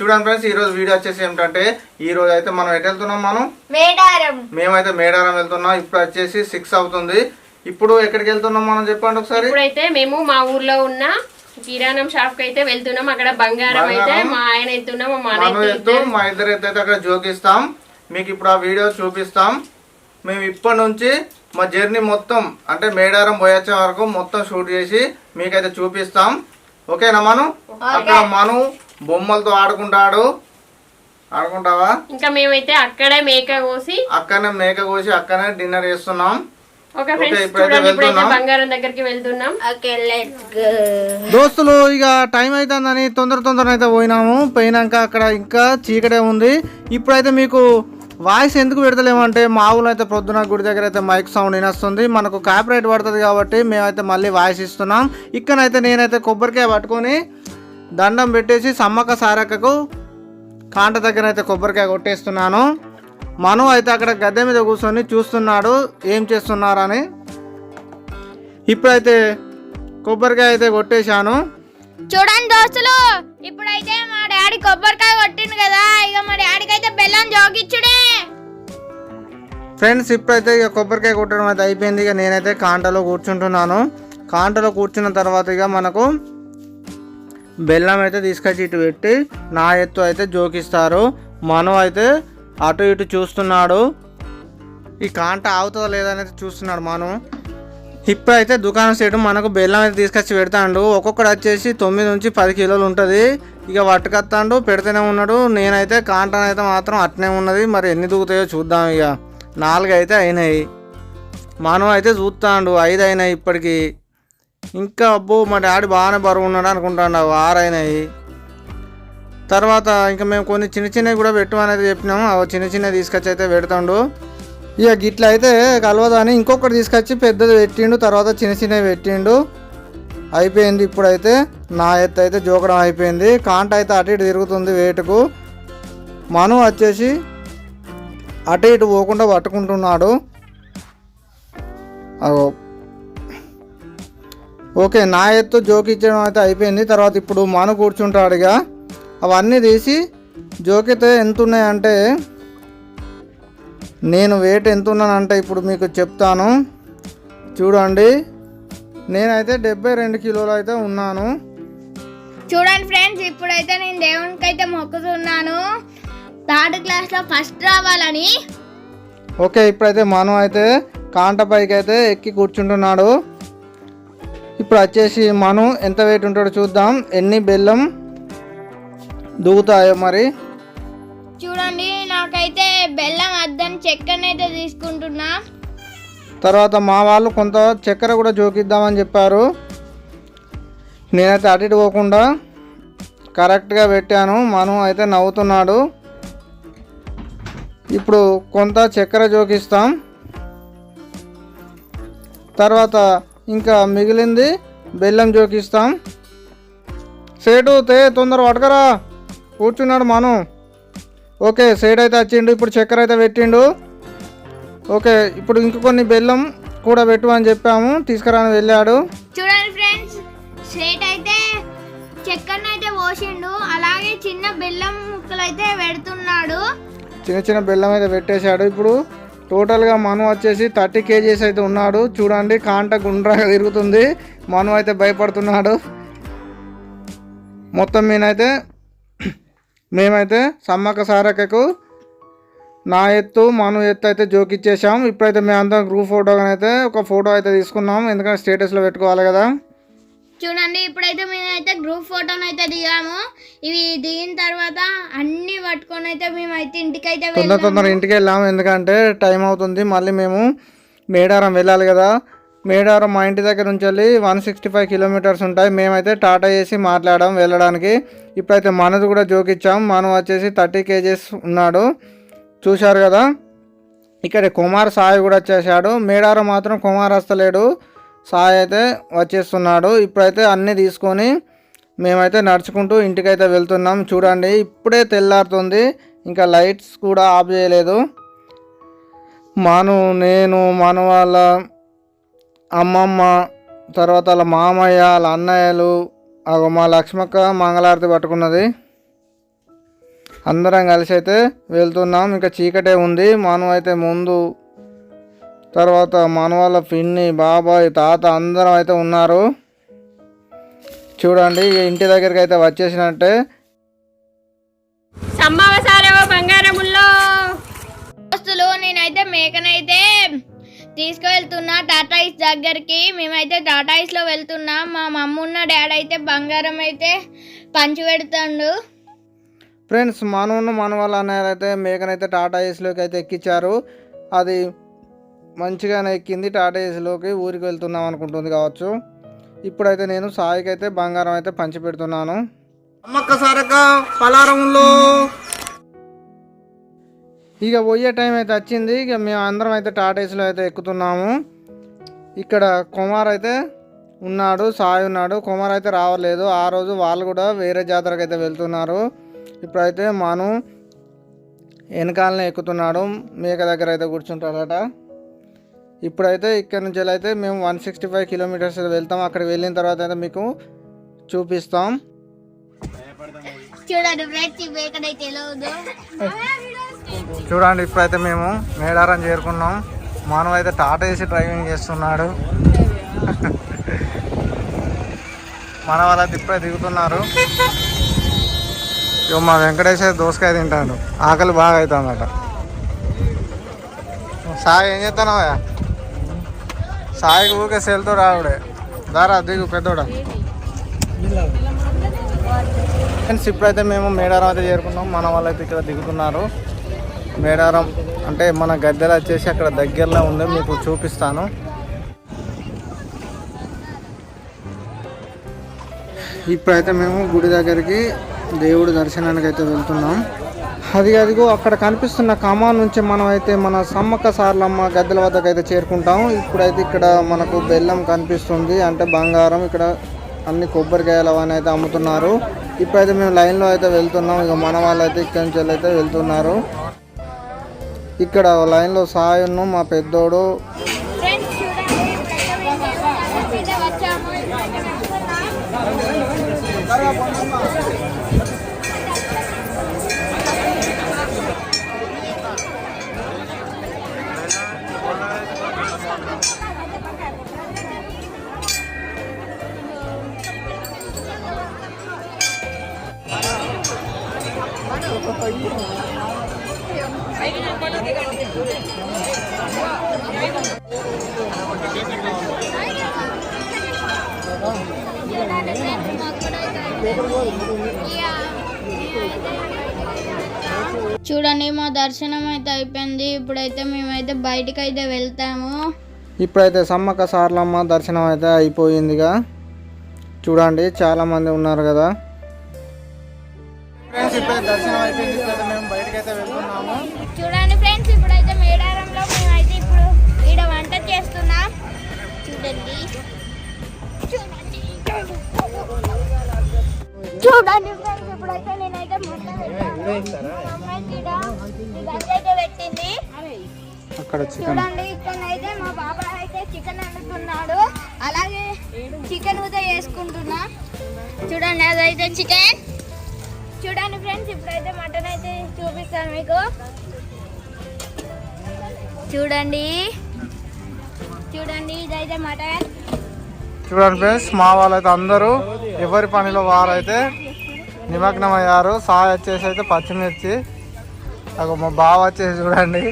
చూడండి ఫ్రెండ్స్ ఈ రోజు వీడియో వచ్చేసి ఏమిటంటే ఈ రోజు అయితే మనం ఎటు వెళ్తున్నాం మనం? మేడారం. మేమైతే మేడారం వెళ్తున్నాం. ఇప్పుడు వచ్చేసి సిక్స్ అవుతుంది. ఇప్పుడు ఎక్కడికి వెళ్తున్నాం మనం చెప్పండి ఒకసారి? ఇప్పుడైతే మేము మా ఊర్లో ఉన్న కిరాణం షాప్కి అయితే వెళ్తున్నాం. అక్కడ బంగారం అయితే. మా ఆయన ఎత్తున్నాం మా మా ఇద్దరు అయితే అక్కడ జోకిస్తాం మీకు ఇప్పుడు ఆ వీడియో చూపిస్తాం. మేము ఇప్పటి నుంచి మా జర్నీ మొత్తం అంటే మేడారం పోయొచ్చే వరకు మొత్తం షూట్ చేసి మీకైతే చూపిస్తాం. ఓకేనా మను? అక్కడ మను బొమ్మలతో ఆడుకుంటాడు. ఆడుకుంటావా? ఇంకా మేమైతే అక్కడే మేక కోసి అక్కడనే మేక కోసి అక్కడనే డిన్నర్ చేస్తున్నాం. ఓకే ఫ్రెండ్స్ ఇప్పుడైతే చూడండి ఇప్పుడైతే వెళ్తున్నాం. బంగారం దగ్గరికి వెళ్తున్నాం. ఓకే లెట్స్ గో దోస్తులు ఇక టైం అవుతుందని తొందర తొందర అయితే పోయినాము. పోయినాక అక్కడ ఇంకా చీకటే ఉంది. ఇప్పుడైతే మీకు వాయిస్ ఎందుకు పెడతలేమంటే మా ఊళ్ళో అయితే ప్రొద్దున గుడి దగ్గర అయితే మైక్ సౌండ్ వినొస్తుంది. మనకు కాపీరైట్ పడుతుంది కాబట్టి మేమైతే మళ్ళీ వాయిస్ ఇస్తున్నాం. ఇక్కడైతే నేనైతే కొబ్బరికాయ పట్టుకొని దండం పెట్టేసి సమ్మక్క సారక్కకు కాంట దగ్గర అయితే కొబ్బరికాయ కొట్టేస్తున్నాను. మను అయితే అక్కడ గద్దె మీద కూర్చొని చూస్తున్నాడు ఏం చేస్తున్నారని. ఇప్పుడైతే కొబ్బరికాయ అయితే కొట్టేశాను. చూడండి దోస్తులు ఇప్పుడైతే మా డాడీ కొబ్బరికాయ కొట్టిండు కదా ఇక మా డాడీకి అయితే బెల్లం జోకిచ్చుడే ఫ్రెండ్స్ ఇప్పుడైతే ఇక కొబ్బరికాయ కొట్టడం అయితే అయిపోయింది. ఇక నేనైతే కాంటలో కూర్చుంటున్నాను. కాంటలో కూర్చున్న తర్వాత ఇక మనకు బెల్లం అయితే తీసుకొచ్చి ఇటు పెట్టి నా ఎత్తు అయితే జోకిస్తారు. మను అయితే అటు ఇటు చూస్తున్నాడు. ఈ కాంట ఆగుతుందో లేదనేది అనేది చూస్తున్నాడు మను. ఇప్పుడైతే దుకాణం సైడ్ మనకు బెల్లం అయితే తీసుకొచ్చి పెడతాడు. ఒక్కొక్కడు వచ్చేసి తొమ్మిది నుంచి పది కిలోలు ఉంటుంది. ఇక పట్టుకొస్తాడు పెడితేనే ఉన్నాడు. నేనైతే కాంటన్ అయితే మాత్రం అట్నే ఉన్నది. మరి ఎన్ని దూకుతాయో చూద్దాం ఇక. నాలుగు అయితే అయినాయి. మనం అయితే చూస్తాడు. ఐదు అయినాయి ఇప్పటికీ. ఇంకా అబ్బో మా డాడీ బాగానే బరువు ఉన్నాడు అనుకుంటాడు అవి అయినాయి తర్వాత ఇంకా మేము కొన్ని చిన్న చిన్నవి కూడా పెట్టమనేది చెప్పినాము అవి చిన్న చిన్నవి తీసుకొచ్చి అయితే పెడతాడు. ఇక గిట్ల అయితే కలవదని ఇంకొకటి తీసుకొచ్చి పెద్దది పెట్టిండు తర్వాత చిన్న చిన్నవి పెట్టిండు. అయిపోయింది ఇప్పుడైతే నా ఎత్తు అయితే జోకడం అయిపోయింది కాంట అయితే అటు ఇటు తిరుగుతుంది వేటుకు. మను వచ్చేసి అటు ఇటు పోకుండా పట్టుకుంటున్నాడు. ఓకే నా ఎత్తు జోకిచ్చడం అయితే అయిపోయింది. తర్వాత ఇప్పుడు మను కూర్చుంటాడు ఇక అవన్నీ తీసి జోకితే ఎంత ఉన్నాయంటే నేను వెయిట్ ఎంత ఉన్నానంటే ఇప్పుడు మీకు చెప్తాను. చూడండి. నేనైతే డెబ్బై రెండు కిలోలు అయితే ఉన్నాను. చూడండి ఫ్రెండ్స్ ఇప్పుడైతే నేను దేవునికి అయితే మొక్కుతున్నాను. థర్డ్ క్లాస్లో ఫస్ట్ రావాలని. ఓకే ఇప్పుడైతే మనం అయితే కాంట పైకి అయితే ఎక్కి కూర్చుంటున్నాడు. ఇప్పుడు వచ్చేసి మనం ఎంత వెయిట్ ఉంటాడో చూద్దాం. ఎన్ని బెల్లం దూకుతాయో మరి? చూడండి నాకైతే బెల్లం అద్దని చక్కెరనైతే తీసుకుంటున్నా. తర్వాత మా వాళ్ళు కొంత చక్కెర కూడా జోకిద్దామని చెప్పారు. నేనైతే అటు పోకుండా కరెక్ట్గా పెట్టాను. మనం అయితే నవ్వుతున్నాడు. ఇప్పుడు కొంత చక్కెర జోకిస్తాం. తర్వాత ఇంకా మిగిలింది బెల్లం జోకిస్తాం. సేటు తే తొందర పట్టుకరా. కూర్చున్నాడు మనం. ఓకే సేట్ అయితే వచ్చిండు ఇప్పుడు చక్కెర అయితే పెట్టిండు. ఓకే ఇప్పుడు ఇంక కొన్ని బెల్లం కూడా పెట్టు అని చెప్పాము తీసుకురాని వెళ్ళాడు. చూడండి ఫ్రెండ్స్ స్ట్రేట్ అయితే చక్కెరని అయితే పోసిండు అలాగే చిన్న బెల్లం ముక్కలు అయితే పెడుతున్నాడు. చిన్న చిన్న బెల్లం అయితే పెట్టేశాడు ఇప్పుడు. టోటల్గా మను వచ్చేసి థర్టీ కేజీస్ అయితే ఉన్నాడు. చూడండి కాంట గుండ్రాగా తిరుగుతుంది. మను అయితే భయపడుతున్నాడు. మొత్తం మీనైతే మేమైతే సమ్మక్క సారక్కకు నా ఎత్తు మను ఎత్తు అయితే జోకిచ్చేసాం ఇప్పుడైతే మేమందరం గ్రూప్ ఫోటోగానైతే ఒక ఫోటో అయితే తీసుకున్నాం. ఎందుకంటే స్టేటస్లో పెట్టుకోవాలి కదా. చూడండి ఇప్పుడైతే మేమైతే గ్రూప్ ఫోటోని అయితే దిగాము. ఇవి దిగిన తర్వాత అన్ని పట్టుకొని అయితే మేమైతే ఇంటికైతే తొందర తొందర ఇంటికి వెళ్ళాము. ఎందుకంటే టైం అవుతుంది. మళ్ళీ మేము మేడారం వెళ్ళాలి కదా. మేడారం మా ఇంటి దగ్గర నుంచి వెళ్ళి వన్ సిక్స్టీ ఫైవ్ కిలోమీటర్స్ ఉంటాయి. మేమైతే టాటా చేసి మాట్లాడాం వెళ్ళడానికి. ఇప్పుడైతే మనది కూడా జోకిచ్చాం మనం వచ్చేసి థర్టీ కేజీస్ ఉన్నాడు. చూశారు కదా? ఇక్కడ కుమార్ సాయి కూడా వచ్చేసాడు. మేడారం మాత్రం కుమార్ వస్తలేడు సాయి అయితే వచ్చేస్తున్నాడు. ఇప్పుడైతే అన్నీ తీసుకొని మేమైతే నడుచుకుంటూ ఇంటికైతే వెళ్తున్నాం. చూడండి ఇప్పుడే తెల్లారుతుంది. ఇంకా లైట్స్ కూడా ఆఫ్ చేయలేదు. మాను నేను మన వాళ్ళ అమ్మమ్మ తర్వాత వాళ్ళ మామయ్య వాళ్ళ అన్నయ్యలు అగో మా లక్ష్మక్క మంగళారతి పట్టుకున్నది. అందరం కలిసి అయితే వెళ్తున్నాం. ఇంకా చీకటే ఉంది. మనం అయితే ముందు తర్వాత మన వాళ్ళ పిన్ని బాబాయ్ తాత అందరం అయితే ఉన్నారు. చూడండి ఇంటి దగ్గరికి అయితే వచ్చేసినట్టే. సమ్మవ సారవ బంగారముల్లో. దోస్తులు నేనైతే మేకనైతే తీసుకువెళ్తున్నా. టాటాయిస్ దగ్గరికి మేమైతే టాటాయిస్లో వెళ్తున్నాం. మా మమ్మ ఉన్న డాడీ అయితే బంగారం అయితే పంచి పెడుతుండు. ఫ్రెండ్స్ మనవున్న మన వాళ్ళ అన్నయ్య అయితే మేకనైతే టాటా ఏస్లోకి అయితే ఎక్కించారు. అది మంచిగానే ఎక్కింది టాటా ఏస్లోకి ఊరికి వెళ్తున్నాం అనుకుంటుంది కావచ్చు. ఇప్పుడైతే నేను సాయికి అయితే బంగారం అయితే పంచి పెడుతున్నాను. అమ్మక్క సారక్క పలారంలో ఇక పోయే టైం అయితే వచ్చింది. ఇక మేము అందరం అయితే టాటా ఏస్లో అయితే ఎక్కుతున్నాము. ఇక్కడ కుమార్ అయితే ఉన్నాడు సాయి ఉన్నాడు. కుమార్ అయితే రావలేదు ఆ రోజు వాళ్ళు కూడా వేరే జాతరకు అయితే వెళ్తున్నారు. ఇప్పుడైతే మాను వెనకాలనే ఎక్కుతున్నాడు. మేక దగ్గర అయితే కూర్చుంటాడట. ఇప్పుడైతే ఇక్కడ నుంచి అయితే మేము వన్ సిక్స్టీ ఫైవ్ కిలోమీటర్స్ వెళ్తాం. అక్కడికి వెళ్ళిన తర్వాత అయితే మీకు చూపిస్తాం. చూడండి ఇప్పుడైతే మేము మేడారం చేరుకున్నాం. మానవ అయితే టాటా వేసి డ్రైవింగ్ చేస్తున్నాడు. మన వాళ్ళైతే ఇప్పుడే దిగుతున్నారు. ఇక మా అయితే దోసకాయ తింటాడు. ఆకలి బాగా అవుతుందట. సాయి ఏం చేస్తున్నావా సాయికి ఊరికే సెల్తో రావుడే. దారా దిగు పెద్దోడా. ఫ్రెండ్స్ ఇప్పుడైతే మేము మేడారం అయితే చేరుకున్నాం. మన వాళ్ళు అయితే ఇక్కడ దిగుతున్నారు. మేడారం అంటే మన గద్దెలు వచ్చేసి అక్కడ దగ్గరలో ఉంది. మీకు చూపిస్తాను. ఇప్పుడైతే మేము గుడి దగ్గరికి దేవుడి దర్శనానికి అయితే వెళ్తున్నాం. అది అదిగో అక్కడ కనిపిస్తున్న కమాన్ నుంచి మనం అయితే మన సమ్మక్క సార్లమ్మ గద్దెల వద్దకు అయితే చేరుకుంటాం ఇప్పుడైతే ఇక్కడ మనకు బెల్లం కనిపిస్తుంది. అంటే బంగారం ఇక్కడ అన్ని కొబ్బరికాయలు అవన్నీ అయితే అమ్ముతున్నారు. ఇప్పుడైతే మేము లైన్లో అయితే వెళ్తున్నాం ఇక మన వాళ్ళు అయితే ఇక్కడి నుంచి అయితే వెళ్తున్నారు. ఇక్కడ లైన్లో సాయును మా పెద్దోడు చూడండి మా దర్శనం అయితే అయిపోయింది. ఇప్పుడైతే మేమైతే బయటికి అయితే వెళ్తాము. ఇప్పుడైతే సమ్మక్క సార్లమ్మ దర్శనం అయితే అయిపోయిందిగా. చూడండి చాలా మంది ఉన్నారు కదా. ఫ్రెండ్స్ ఇప్పుడైతే దర్శనం అయిపోయింది. ఇప్పుడైతే మేము బయటకి అయితే వెళ్తున్నాము. చూడండి ఫ్రెండ్స్ ఇప్పుడైతే మేడారంలో మేమైతే ఇప్పుడు ఈడ వంట చేస్తున్నాం. చూడండి. చూడండి చూడండి ఫ్రెండ్స్ ఇప్పుడైతే నేనైతే గంజి అయితే పెట్టింది అక్కడ చికెన్. చూడండి ఇక్కడ అయితే మా బాబాయ్ అయితే చికెన్ వండుతున్నాడు. అలాగే చికెన్ కూడా వేసుకుంటున్నా చూడండి అదైతే చికెన్. చూడండి ఫ్రెండ్స్ ఇప్పుడైతే మటన్ అయితే చూపిస్తాను మీకు. చూడండి. చూడండి ఇదైతే మటన్. చూడండి ఫ్రెండ్స్ మా వాళ్ళైతే అందరూ ఎవరి పనిలో వారైతే నిమగ్నం అయ్యారు సాయి వచ్చేసి అయితే పచ్చిమిర్చి. అగో మా బావ వచ్చేసి చూడండి.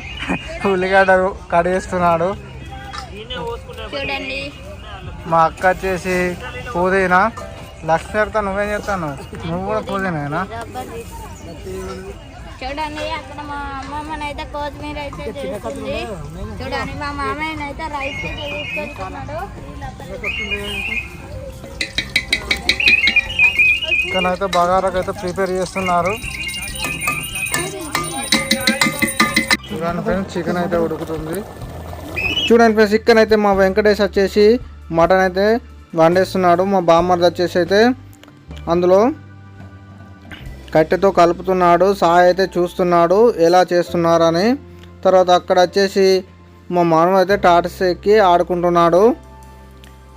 ఉల్లిగడ్డ కడిగేస్తున్నాడు చూడండి. మా అక్క వచ్చేసి పుదీనా. లక్ష్మీతో నువ్వేం చేస్తాను నువ్వు కూడా పుదీనేనా చూడండి అక్కడ మా అమ్మమ్మని అయితే కొత్తిమీర అయితే చేస్తుంది చూడండి మా మామయ్యని అయితే రైస్ తీసుకెళ్తున్నాడు ఇక్కడైతే బగారాకు అయితే ప్రిపేర్ చేస్తున్నారు. చూడండి ఫ్రెండ్స్ చికెన్ అయితే ఉడుకుతుంది. చూడండి ఫ్రెండ్స్ చికెన్ అయితే మా వెంకటేష్ వచ్చేసి మటన్ అయితే వండేస్తున్నాడు మా బామ్మర్ది వచ్చేసి అయితే అందులో కట్టెతో కలుపుతున్నాడు సాయి అయితే చూస్తున్నాడు ఎలా చేస్తున్నారని. తర్వాత అక్కడ వచ్చేసి మా మానవ అయితే టాటస్ ఎక్కి ఆడుకుంటున్నాడు.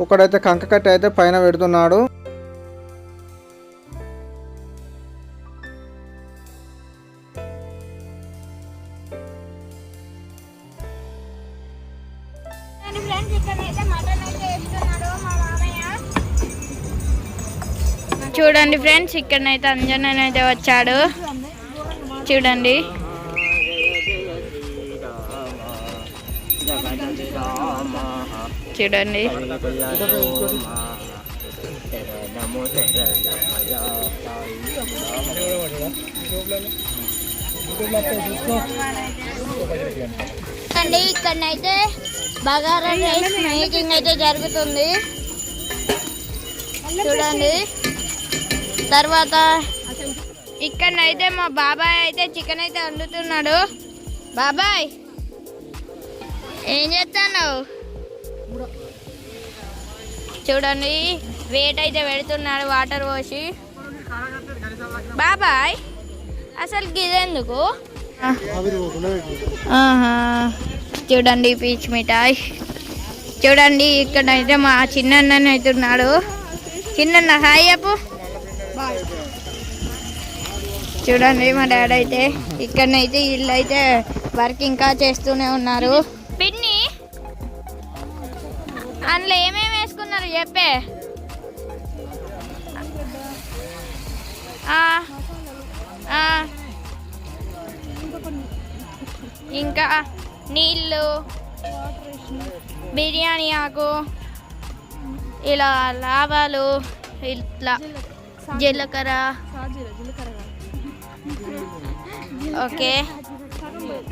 ఒకడైతే కంక కట్టె అయితే పైన పెడుతున్నాడు. చూడండి ఫ్రెండ్స్ ఇక్కడనైతే అంజనన్ అయితే వచ్చాడు చూడండి. చూడండి ఇక్కడనైతే బగారా రైస్ మేకింగ్ అయితే జరుగుతుంది. చూడండి. తర్వాత ఇక్కడనైతే మా బాబాయ్ అయితే చికెన్ అయితే వండుతున్నాడు. బాబాయ్ ఏం చేస్తాను చూడండి వేట్ అయితే పెడుతున్నాడు వాటర్ పోసి. బాబాయ్ అసలు గిదెందుకు? ఆహా. చూడండి పీచ్ మిఠాయి. చూడండి ఇక్కడైతే మా చిన్న అయితే ఉన్నాడు. చిన్న హాయ్ అప్పు. చూడండి మా డాడీ అయితే ఇక్కడనైతే వీళ్ళు అయితే వర్క్ ఇంకా చేస్తూనే ఉన్నారు. పిన్ని అందులో ఏమేమి వేసుకున్నారు చెప్పే? ఆ, ఆ. ఇంకా నీళ్ళు బిర్యానీ ఆకు ఇలా లావాలు ఇట్లా జీలకర్ర. ఓకే.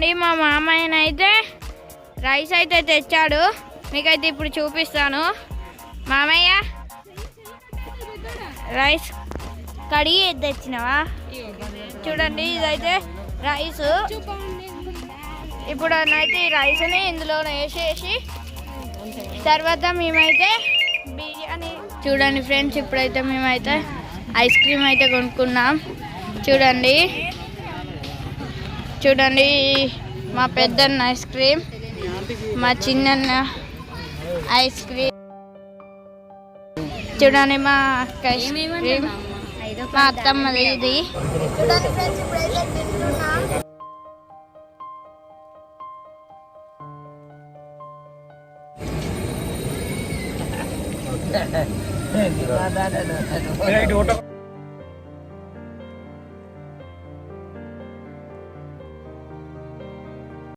ఈ మా మామయ్యన అయితే రైస్ అయితే తెచ్చాడు. మీకైతే ఇప్పుడు చూపిస్తాను. మామయ్య రైస్ కడిగి తెచ్చినావా? చూడండి ఇదైతే రైస్. ఇప్పుడు అయితే ఈ రైస్ని ఇందులో వేసేసి తర్వాత మేమైతే బిర్యానీ చూడండి ఫ్రెండ్స్ ఇప్పుడైతే మేమైతే ఐస్ క్రీమ్ అయితే కొనుక్కున్నాం. చూడండి. చూడండి మా పెద్దన్న ఐస్ క్రీమ్ మా చిన్నన్న ఐస్ క్రీమ్. చూడండి మా అక్క ఐస్ క్రీమ్ మా అత్తమ్మది ఇది. చూడండి